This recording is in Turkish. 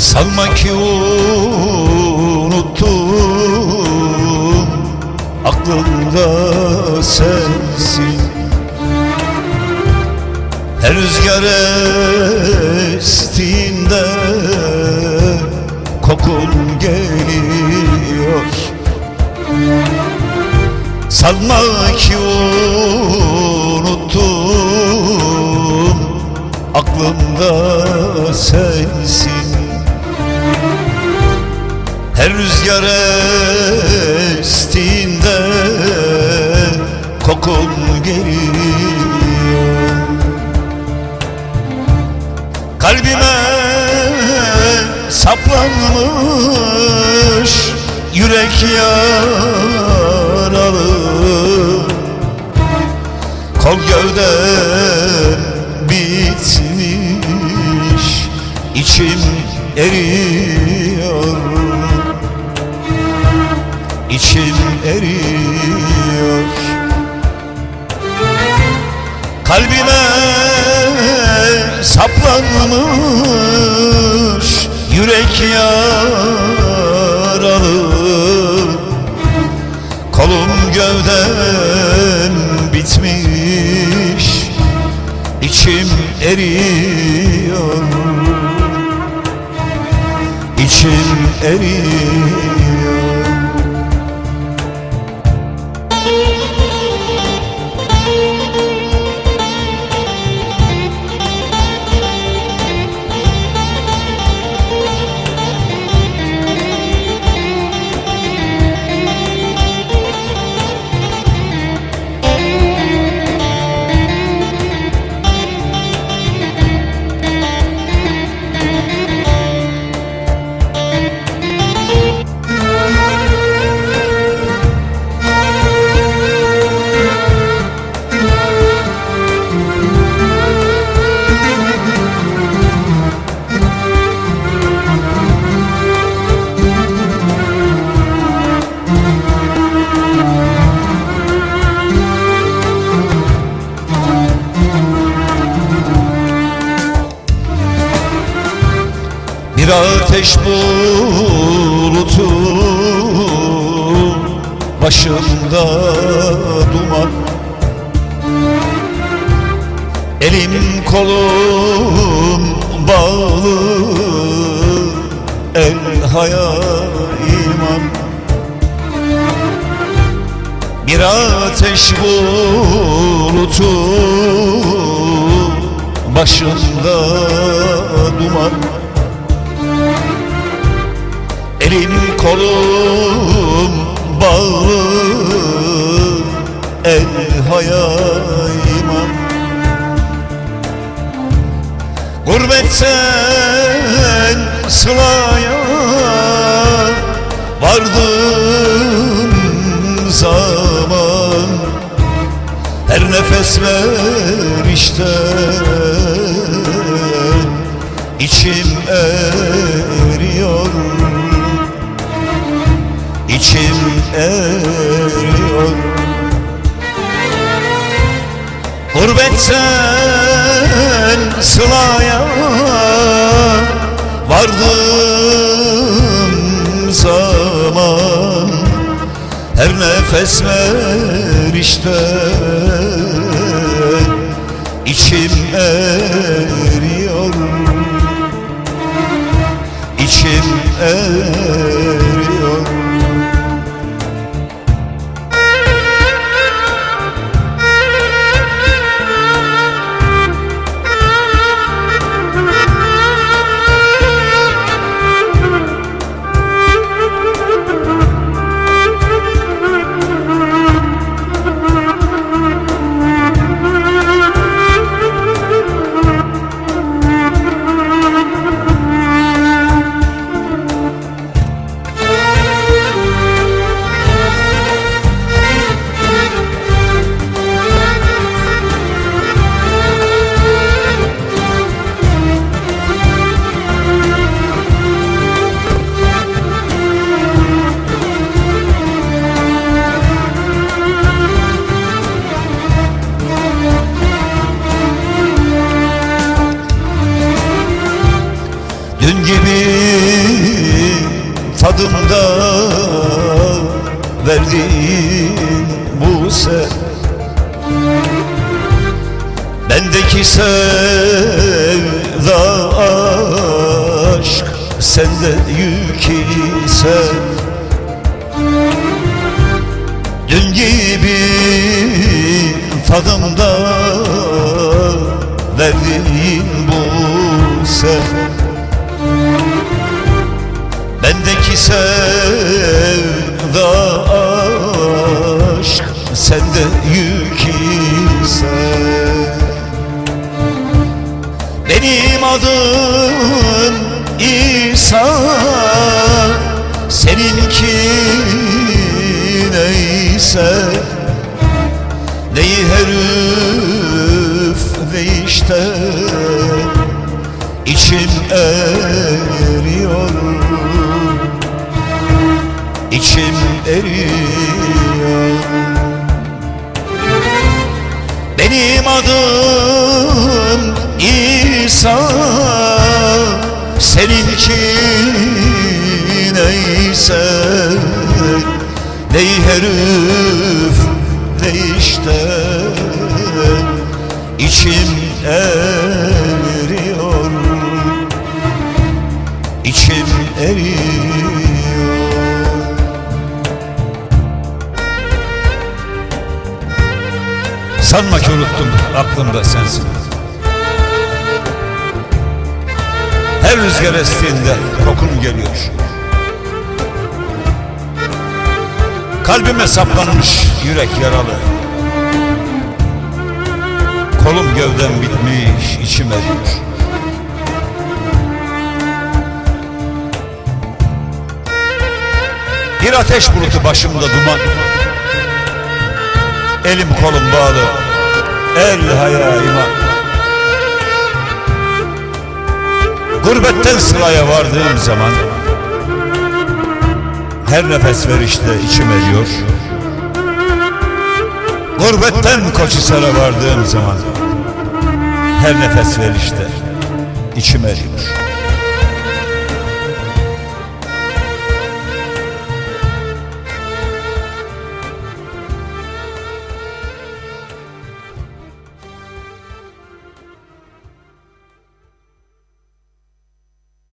Sanma ki unuttum Aklımda sensin. Her rüzgar estiğinde Kokun geliyor. Sanma ki unuttum Aklımda sensin Her rüzgar estiğinde Kokun geliyor. Kalbime saplanmış Yürek yaralı Kol gövdem bitmiş içim eriyor eriyor. Kalbime saplanmış Yürek yaralı. Kolum gövdem bitmiş İçim eriyor. İçim eriyor ateş bulutu. Başımda duman. Elim kolum bağlı. El haya iman Bir ateş bulutu. Başımda duman Elim kolum bağlı El haya iman Gurbetten sılaya Vardım zaman Her nefes verişte içim eriyor İçim eriyor Gurbetten sılaya vardım zaman Her nefes verişte içim eriyor. İçim eriyor Bendeki sevda aşk sende yük ise. Dün gibi tadımda verdiğin bu sev Bendeki sevda aşk sende yük ise Benim adım İsa Seninki neyse Neyi herif ne işte İçim eriyor. İçim eriyor. Benim adım İsa Seninki neyse Ney herif ne işte İçim eriyor İçim eriyor Sanma ki unuttum aklımda sensin Her rüzgar estiğinde kokun geliyor. Kalbime saplanmış yürek yaralı. Kolum gövdem bitmiş içim eriyor. Bir ateş bulutu başımda duman. Elim kolum bağlı. El haya iman Gurbetten sıraya vardığım zaman Her nefes verişte içim eriyor. Gurbetten Koçhisar'a vardığım zaman Her nefes verişte içim eriyor